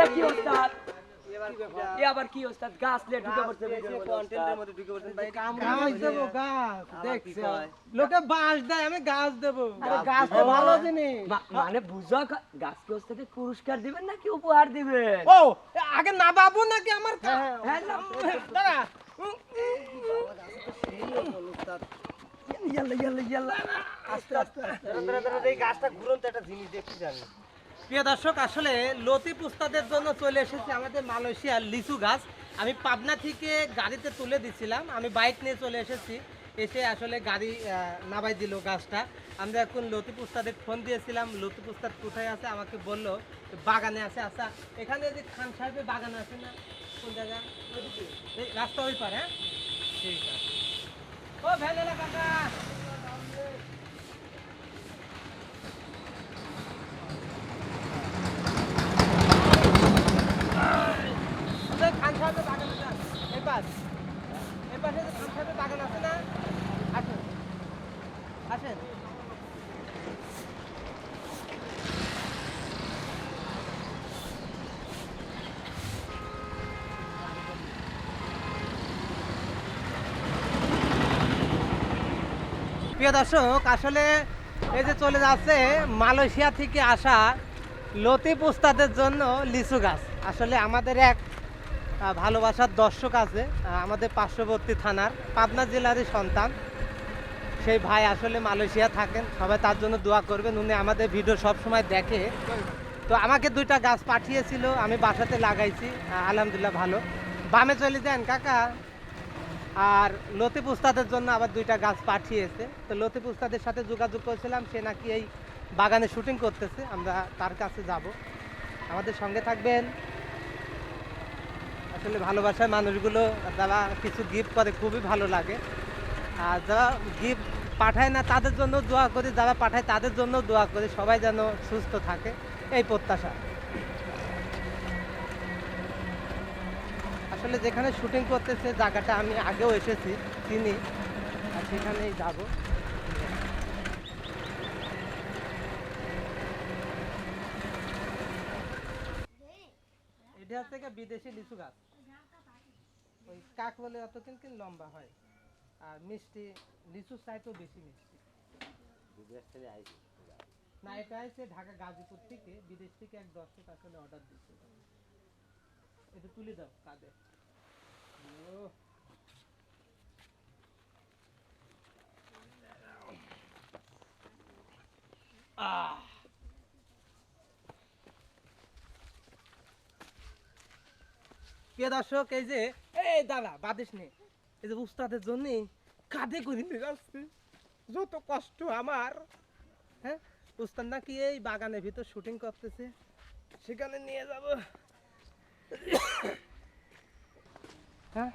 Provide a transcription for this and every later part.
এ কি ওস্তাদ? এ আবার কি ওস্তাদ? গাছ লে ঢুকে পড়ছে গাছ দেবো গাছ। দেখছি? লোকে বাঁশ দেয় আমি গাছ দেবো। আরে গাছ তো ভালো জিনিস। মানে বুঝা গাছকে ওস্তাদে পুরস্কার দিবেন নাকি উপহার দিবেন? ও আগে না বাবু নাকি আমার হ্যাঁ না দাঁড়া। ইয়াল্লা ইয়াল্লা ইয়াল্লা। আস্তে আস্তে প্রিয় দর্শক, আসলে লতিফ উস্তাদের জন্য চলে এসেছি আমাদের মালয়েশিয়ার লিচু গাছ। আমি পাবনা থেকে গাড়িতে তুলে দিছিলাম, আমি বাইক নিয়ে চলে এসেছি। এসে আসলে গাড়ি নামাই দিল গাছটা। আমরা এখন লতিফ উস্তাদের ফোন দিয়েছিলাম লতিফ উস্তাদ কোথায় আছে? আমাকে বলল, বাগানে আছে। আচ্ছা এখানে যে খান সাহেবের বাগান আছে না? কোন জায়গা? রাস্তা ওই পার হ্যাঁ? ঠিক আছে। ও ভ্যানেলা কাকা ওই খান সাহেবের বাগান আছে না? এই পাশ এই পাশে যে খান সাহেবের বাগান আছে না আসেন আসেন প্রিয় দর্শক, আসলে এই যে চলে যাচ্ছে মালয়েশিয়া থেকে আসা লতিফ উস্তাদের জন্য লিচু গাছ। আসলে আমাদের এক ভালোবাসার দর্শক আছে আমাদের পার্শ্ববর্তী থানার পাবনা জেলারই সন্তান। সেই ভাই আসলে মালয়েশিয়া থাকেন, সবাই তার জন্য দোয়া করবেন, উনি আমাদের ভিডিও সব সময় দেখে। তো আমাকে দুইটা গাছ পাঠিয়েছিল, আমি বাসাতে লাগাইছি আলহামদুলিল্লাহ ভালো। বামে চলে যান, কাকা। আর লতিফ উস্তাদের জন্য আবার দুইটা গাছ পাঠিয়েছে। তো লতিফ উস্তাদের সাথে যোগাযোগ করেছিলাম, সে নাকি এই বাগানে শুটিং করতেছে, আমরা তার কাছে যাব। আমাদের সঙ্গে থাকবেন। আসলে ভালোবাসার মানুষগুলো, যারা কিছু গিফট করে, খুবই ভালো লাগে। আর যারা গিফট পাঠায় না, তাদের জন্য দোয়া করি, যারা পাঠায় তাদের জন্য দোয়া করি, সবাই যেন সুস্থ থাকে, এই প্রত্যাশা। আসলে যেখানে শুটিং করতেছে জায়গাটা আমি আগেও এসেছি চিনি। আর সেখানেই যাব। এটা হচ্ছে বিদেশি লিচু গাছ। ওই কাক বলে অত কিনকিন লম্বা হয়। আর মিষ্টি লিচু চাইতেও বেশি মিষ্টি। না এটা আছে ঢাকা গাজীপুর থেকে বিদেশ থেকে এক দর্শক আসলে অর্ডার দিচ্ছে। এটা তুলে দাও কাঁধে। দর্শক, এই যে, এই দাদা বাদিস নে। এই যে উস্তাদের জন্য কাঁধে করে নিয়ে যাচ্ছে যত কষ্ট আমার হ্যাঁ? উস্তাদ নাকি এই বাগানের ভিতর শুটিং করতেছে, সেখানে নিয়ে যাব। হ্যাঁ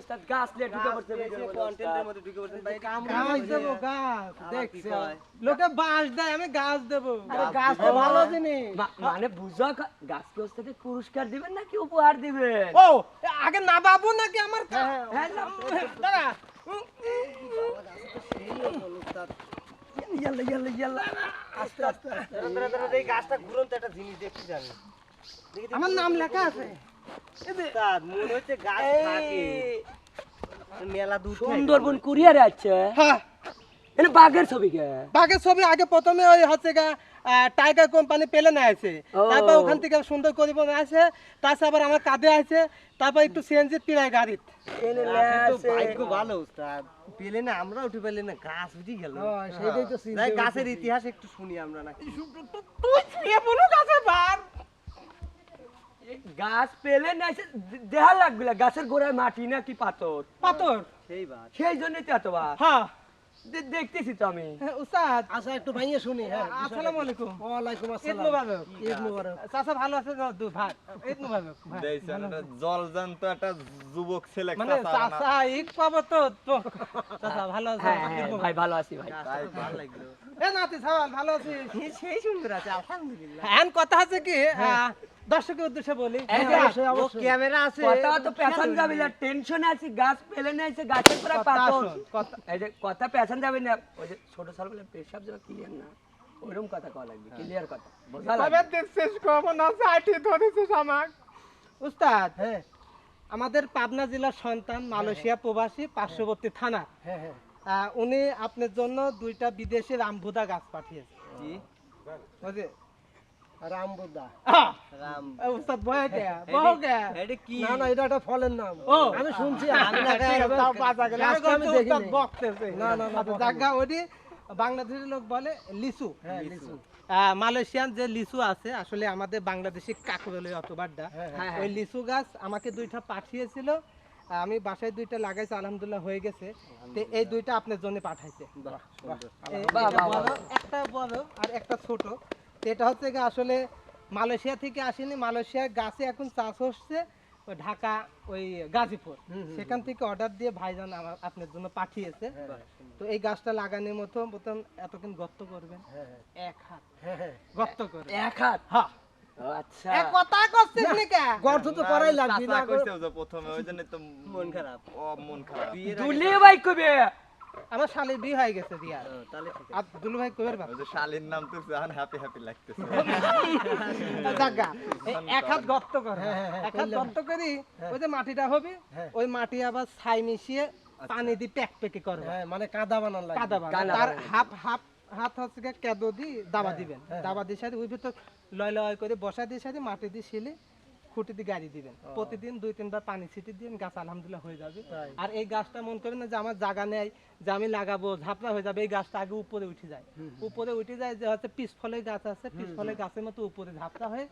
এ আবার কি ওস্তাদ গাছ লে ঢুকে পড়ছে। গাছ দেবো গাছ দেখছি। লোকে বাঁশ দেয় আমি গাছ দেবো। আরে গাছ তো ভালো জিনিস। মানে বুঝা গাছকে পুরস্কার দিবেন নাকি উপহার দিবেন? ও আগে না বাবু নাকি আমার হ্যাঁ না দাঁড়া ইয়াল্লা ইয়াল্লা ইয়াল্লা। আস্তে আস্তে আমার নাম লেখা আছে। সুন্দরবন কুরিয়ারে আছে? হ্যাঁ। এনে বাঘের ছবি কে? বাঘের ছবি আগে প্রথমে ওই হচ্ছে গা টাইগার কোম্পানি পেলে না আছে। তারপর ওখান থেকে সুন্দর আছে তারপর আবার আমার কাঁধে আছে তারপর একটু সিএনজি ভালো উস্তাদ পেলে না আমরা উঠে পেলে না গাছ গেল। তো গাছের ইতিহাস একটু শুনি আমরা নাকি। গাছ পেলে না দেহা লাগবে গাছের গোড়ায় মাটি নাকি পাথর? পাথর? সেই জন্যই তো এতবার হ্যাঁ। দেখতেছি তো আমি। হ্যাঁ, উস্তাদ। আচ্ছা একটু ভাইয়ে শুনি হ্যাঁ আসসালামু আলাইকুম। ওয়ালাইকুম ঈদ আসসালাম। মুবারক। ঈদ মুবারক। চাচা ভালো আছে তো? দু ঈদ মুবারক একটা যুবক ছেলে মানে চাচা ঈদ পাবো তো? তো। চাচা ভালো আছে হ্যাঁ ভাই ভালো আছি ভাই। ভালো লাগল। এ নাতি সাওয়াল ভালো আছিস? সেই সুন্দর আছে আলহামদুলিল্লাহ। হ্যাঁ কথা আছে কি? দর্শকের উদ্দেশ্যে বলি। অবশ্যই, ও ক্যামেরা আছে কথা তো পেছন যাবে না? টেনশন আছে গাছ পেলে না এসে গাছের পরে কথা কথা এই যে কথা পেছন যাবে না ওই যে ছোট সাল বলে পেশাব ক্লিয়ার না কথা কওয়া লাগবে ক্লিয়ার কথা তবে দেখছিস কখন আছে আইটি ধরেছিস আমার উস্তাদ হ্যাঁ। আমাদের পাবনা জেলার সন্তান মালয়েশিয়া প্রবাসী পার্শ্ববর্তী থানা। হ্যাঁ হ্যাঁ। উনি আপনার জন্য দুইটা বিদেশি রামভুদা গাছ পাঠিয়েছে। জি রামবুদা রাম। উস্তাদ বহে কে বহ কে এটা কি? না না এটা একটা ফলের নাম। আমি শুনছি আমি না তাও বাঁচা গেল। আমি গাছটা আমি বলছি উস্তাদ দেখিনি। বকতেছে। না, না, না, বকেনি। বাংলাদেশের লোক বলে লিচু। হ্যাঁ লিচু। মালয়েশিয়ান যে লিচু আছে আসলে আমাদের বাংলাদেশি কাকুরেলে অতবারটা হ্যাঁ, হ্যাঁ, ওই লিচু গাছ আমাকে দুইটা পাঠিয়েছিল। আমি বাসায় দুইটা লাগাইছি আলহামদুলিল্লাহ হয়ে গেছে। তো এই দুইটা আপনার জন্য পাঠাইছে। একটা বড় আর একটা ছোট। এটা হচ্ছে গিয়ে আসলে মালয়েশিয়া থেকে আসেনি মালয়েশিয়ার গাছে এখন চাষ হচ্ছে ঢাকা ওই গাজীপুর। সেখান থেকে অর্ডার দিয়ে ভাইজান আমার আপনার জন্য পাঠিয়েছে। তো এই গাছটা লাগানোর মতো প্রথম এতক্ষণ গর্ত করবেন। এক হাত। হ্যাঁ হ্যাঁ। গর্ত করবেন। এক হাত? হ্যাঁ। আচ্ছা। এ কথা করছিস নি কে? গর্ত তো করাই লাগবে না কইছে যে প্রথমে ওই জন্য তো মন খারাপ। ও মন খারাপ। ভাই কবে? আমার শালি বিয়ে হয়ে গেছে তাহলে ঠিক আর দুলু ভাই কবের ওই যে শালীর নাম তো এখন হ্যাপি হ্যাপি লাগতেছে। জাগা এক হাত গর্ত কর। হ্যাঁ, হ্যাঁ, হ্যাঁ, এক হাত গর্ত করি ওই যে মাটিটা হবে। ওই মাটি আবার ছাই মিশিয়ে পানি দিয়ে প্যাক প্যাকে করবে। হ্যাঁ মানে কাদা বানান লাগবে। কাদা তার হাফ হাফ হাত হচ্ছে গিয়ে কেদো দি দাবা দিবেন। দাবা দিয়ে সাথে ওই ভিতর লয় লয় করে বসা দিয়ে সাথে মাটি দিয়ে শিলে খুঁটি দিয়ে গাড়ি দিবেন। প্রতিদিন দুই তিনবার পানি ছিটি দিয়ে গাছ আলহামদুলিল্লাহ হয়ে যাবে। আর এই গাছটা মন করবেন না যে আমার জায়গা নেই যে আমি লাগাবো ঝাপড়া হয়ে যাবে এই গাছটা আগে উপরে উঠে যায়। উপরে উঠে যায় যে হচ্ছে পিস ফলের গাছ আছে পিস ফলের গাছের মতো উপরে ঝাপড়া হয়ে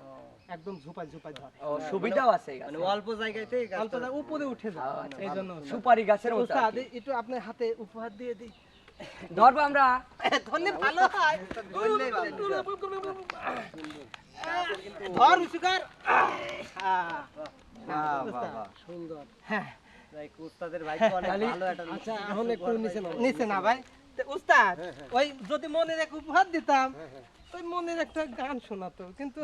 একদম ঝুপাই ঝুপাই ধরে ও সুবিধাও আছে মানে অল্প জায়গাতেই গাছটা- অল্প উপরে উঠে যায়। এই জন্য সুপারি গাছের মতো একটু আপনার হাতে উপহার দিয়ে দিই। ধরবো আমরা। ধরলে ভালো হয়। ধর বাহ। সুন্দর। হ্যাঁ। যাই হোক, উস্তাদের অনেক ভালো একটা আচ্ছা এখন একটু নিচে নাও নিচে না ভাই। উস্তাদ ওই যদি মনের এক উপহার দিতাম ওই মনের একটা গান শোনাতো। কিন্তু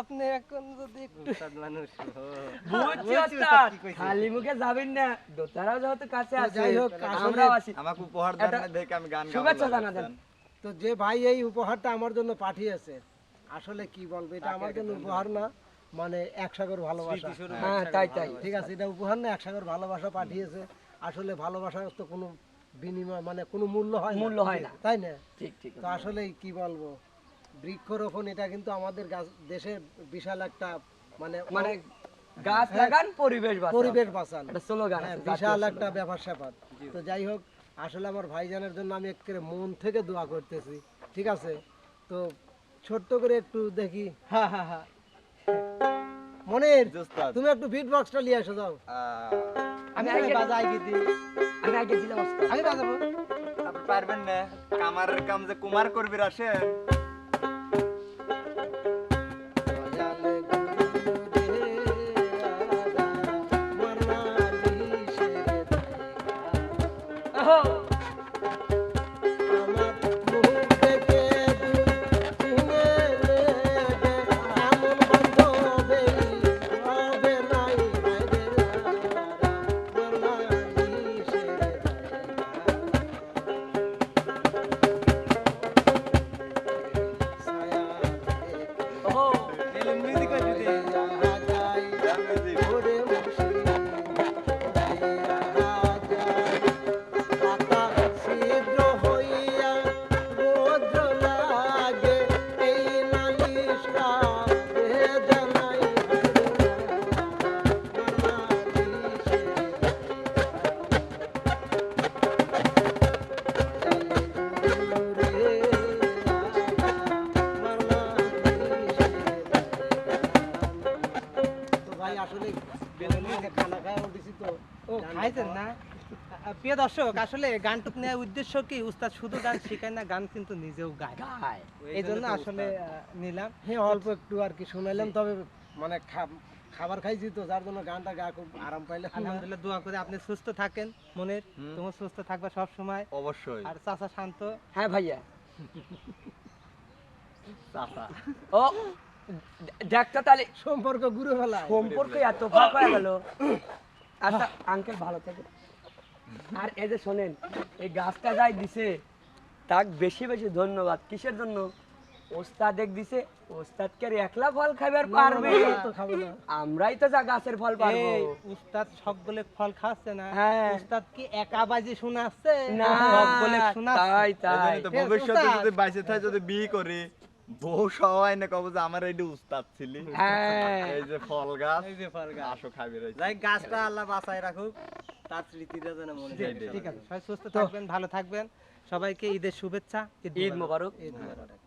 আপনি এখন যদি একটু মানুষ। খালি মুখে যাবেন না দোতারাও যেহেতু কাছে আছে যাই হোক, আমরাও আছি আমাকে উপহার দেন দেখে আমি গান শুভেচ্ছা। তো যে ভাই এই উপহারটা আমার জন্য পাঠিয়েছে আসলে কি বলব এটা আমার জন্য উপহার না মানে এক সাগর ভালোবাসা। হ্যাঁ তাই তাই। ঠিক আছে এটা উপহার না এক সাগর ভালোবাসা পাঠিয়েছে। আসলে ভালোবাসার তো কোনো বিনিময় মানে কোনো মূল্য হয় মূল্য হয় না। তাই না? ঠিক ঠিক। তো আসলে কি বলব? বৃক্ষরোপণ এটা কিন্তু আমাদের গাছ- দেশের বিশাল একটা মানে মানে গাছ লাগান পরিবেশ বাঁচান। পরিবেশ বাঁচান। এটা স্লোগান হ্যাঁ, বিশাল একটা ব্যাপার স্যাপার। তো যাই হোক আসলে আমার ভাইজানের জন্য আমি একেবারে মন থেকে দোয়া করতেছি। ঠিক আছে? তো ছোট্ট করে একটু দেখি। হ্যাঁ হ্যাঁ হ্যাঁ মনির তুমি একটু বিট বক্সটা নিয়ে এসে যাও। আহ, আমি বাজাই দিই। আমি আগে দিলাম ওস্তাদ। আমি বাজাবো। আপনি পারবেন না। কামারের কাম যে কুমার করবি আসেন প্রিয় দর্শক আসলে গানটুক নেওয়ার উদ্দেশ্য কি? উস্তাদ শুধু গান শেখায় না গান কিন্তু নিজেও গায়। গায়। এই জন্য আসলে নিলাম। হ্যাঁ অল্প একটু আর কি শুনাইলাম তবে মানে খাবার খাইছি তো যার জন্য গানটা গা খুব আরাম পাইলাম। আলহামদুলিল্লাহ দোয়া করে। আপনি সুস্থ থাকেন মনের। তুমি সুস্থ থাকবে সব সময়। অবশ্যই। আর চাচা শান্ত। হ্যাঁ ভাইয়া। চাচা। ও দেখতো তাহলে সম্পর্ক গুরু ফেলায় সম্পর্ক এত ফাঁক হয়ে গেল। আচ্ছা আঙ্কেল ভালো থেকে আর এই যে শোনেন এই গাছটা যাই দিছে তাক বেশি বেশি ধন্যবাদ। কিসের জন্য? ওস্তাদ এক দিছে ওস্তাদকে একলা ফল খাবার পারবে। তো খাব না। আমরাই তো যা গাছের ফল পারব। এই উস্তাদ সবগুলো ফল খাচ্ছে না। হ্যাঁ। উস্তাদ কি একা বাজি শোনাচ্ছে? না সবগুলো শোনাচ্ছে। তাই তাই। ভবিষ্যতে যদি বাইসে থাকে যদি বিয়ে করি বউ সবাই না কব যে আমার এইটা উস্তাদ ছিলি। হ্যাঁ। এই যে ফল গাছ এই যে ফল গাছ। আসো খাবি রয়েছে যাই গাছটা আল্লাহ বাঁচায় রাখুক তার স্মৃতিটা যেন মনে থাকে। ঠিক আছে সবাই সুস্থ থাকবেন ভালো থাকবেন। সবাইকে ঈদের শুভেচ্ছা ঈদ মোবারক। ঈদ মোবারক।